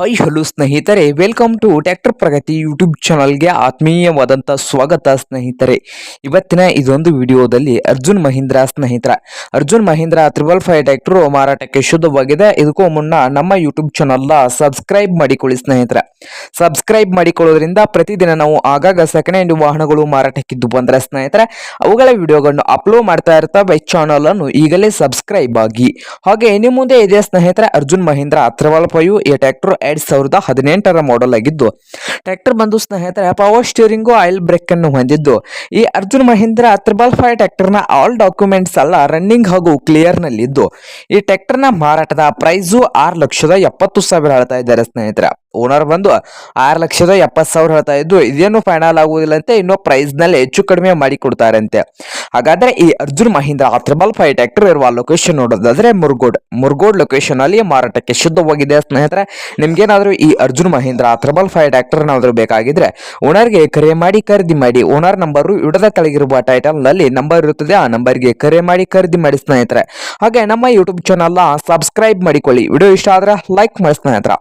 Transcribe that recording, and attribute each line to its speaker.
Speaker 1: Hi hello ಸ್ನೇಹಿತರೆ welcome to tractor Pragati YouTube ಚಾನಲ್ಗೆ ಆತ್ಮೀಯವಾದಂಥ ಸ್ವಾಗತ ಸ್ನೇಹಿತರೆ. ಇವತ್ತಿನ ಇದೊಂದು ವಿಡಿಯೋದಲ್ಲಿ ಅರ್ಜುನ್ ಮಹೀಂದ್ರ ಸ್ನೇಹಿತರ. Arjun Mahindra triple five tractor ಮಾರಾಟಕ್ಕೆ ಶುದ್ಧವಾಗಿದೆ. ಇದಕ್ಕೂ ಮುನ್ನ ನಮ್ಮ ಯೂಟ್ಯೂಬ್ ಚಾನಲ್ನ ಸಬ್ಸ್ಕ್ರೈಬ್ ಮಾಡಿಕೊಳ್ಳಿ ಸ್ನೇಹಿತರ. ಸಬ್ಸ್ಕ್ರೈಬ್ ಮಾಡಿಕೊಳ್ಳೋದ್ರಿಂದ ಪ್ರತಿದಿನ ನಾವು ಆಗಾಗ ಸೆಕೆಂಡ್ ಹ್ಯಾಂಡ್ ವಾಹನಗಳು ಮಾರಾಟಕ್ಕಿದ್ದು ಬಂದರೆ ಸ್ನೇಹಿತರೆ, ಅವುಗಳ ವಿಡಿಯೋಗಳನ್ನು ಅಪ್ಲೋಡ್ ಮಾಡ್ತಾ ಇರ್ತವೆ. ಚಾನಲ್ ಅನ್ನು ಈಗಲೇ ಸಬ್ಸ್ಕ್ರೈಬ್ ಆಗಿ. ಹಾಗೆ ಇನ್ನು ಮುಂದೆ ಇದೆ ಸ್ನೇಹಿತರೆ, ಅರ್ಜುನ್ ಮಹೀಂದ್ರ ತ್ರಿಬಲ್ ಫೈವ್ ಈ ಟ್ರ್ಯಾಕ್ಟರ್ ಎರಡ್ ಸಾವಿರದ ಹದಿನೆಂಟರ ಮಾಡೆಲ್ ಆಗಿದ್ದು ಟ್ರ್ಯಾಕ್ಟರ್ ಬಂದು ಸ್ನೇಹಿತರೆ ಪವರ್ ಸ್ಟೀರಿಂಗು ಆಯಿಲ್ ಬ್ರೇಕ್ ಅನ್ನು ಹೊಂದಿದ್ದು. ಈ ಅರ್ಜುನ್ ಮಹೀಂದ್ರ ತ್ರಿಬಲ್ ಫೈವ್ ಟ್ರ್ಯಾಕ್ಟರ್ನ ಆಲ್ ಡಾಕ್ಯುಮೆಂಟ್ಸ್ ಎಲ್ಲ ರನ್ನಿಂಗ್ ಹಾಗೂ ಕ್ಲಿಯರ್ ನಲ್ಲಿದ್ದು. ಈ ಟ್ರ್ಯಾಕ್ಟರ್ನ ಮಾರಾಟದ ಪ್ರೈಸು ಆರು ಲಕ್ಷದ ಎಪ್ಪತ್ತು ಸಾವಿರ ಹೇಳ್ತಾ ಇದ್ದಾರೆ ಸ್ನೇಹಿತರೆ. ಓನರ್ ಬಂದು ಆರು ಲಕ್ಷದ ಎಪ್ಪತ್ತು ಸಾವಿರ ಹೇಳ್ತಾ ಇದ್ದು, ಇದೇನು ಫೈನಲ್ ಆಗುವುದಿಲ್ಲ ಅಂತ ಇನ್ನೂ ಪ್ರೈಸ್ನಲ್ಲಿ ಹೆಚ್ಚು ಕಡಿಮೆ ಮಾಡಿ ಕೊಡ್ತಾರಂತೆ ಹಾಗಾದ್ರೆ ಈ Arjun Mahindra triple five tractor ಇರುವ ಲೊಕೇಶನ್ ನೋಡೋದಾದ್ರೆ ಮುರುಗೋಡ್, ಮುರ್ಗೋಡ್ ಲೊಕೇಶನ್ ಅಲ್ಲಿ ಮಾರಾಟಕ್ಕೆ ಶುದ್ಧವಾಗಿದೆ ಸ್ನೇಹಿತರೆ. ನಿಮ್ಗೇನಾದ್ರೂ ಈ Arjun Mahendra triple five tractor ಏನಾದ್ರೂ ಬೇಕಾಗಿದ್ರೆ ಓನರ್ಗೆ ಕರೆ ಮಾಡಿ ಖರೀದಿ ಮಾಡಿ. ಓನರ್ ನಂಬರು ಇಡದ ಕೆಳಗಿರುವ ಟೈಟಲ್ನಲ್ಲಿ ನಂಬರ್ ಇರುತ್ತದೆ. ಆ ನಂಬರ್ಗೆ ಕರೆ ಮಾಡಿ ಖರೀದಿ ಮಾಡಿ ಸ್ನೇಹಿತರೆ. ಹಾಗೆ ನಮ್ಮ ಯೂಟ್ಯೂಬ್ ಚಾನಲ್ನ ಸಬ್ಸ್ಕ್ರೈಬ್ ಮಾಡಿಕೊಳ್ಳಿ. ವಿಡಿಯೋ ಇಷ್ಟ ಆದ್ರೆ ಲೈಕ್ ಮಾಡಿ ಸ್ನೇಹಿತರೆ.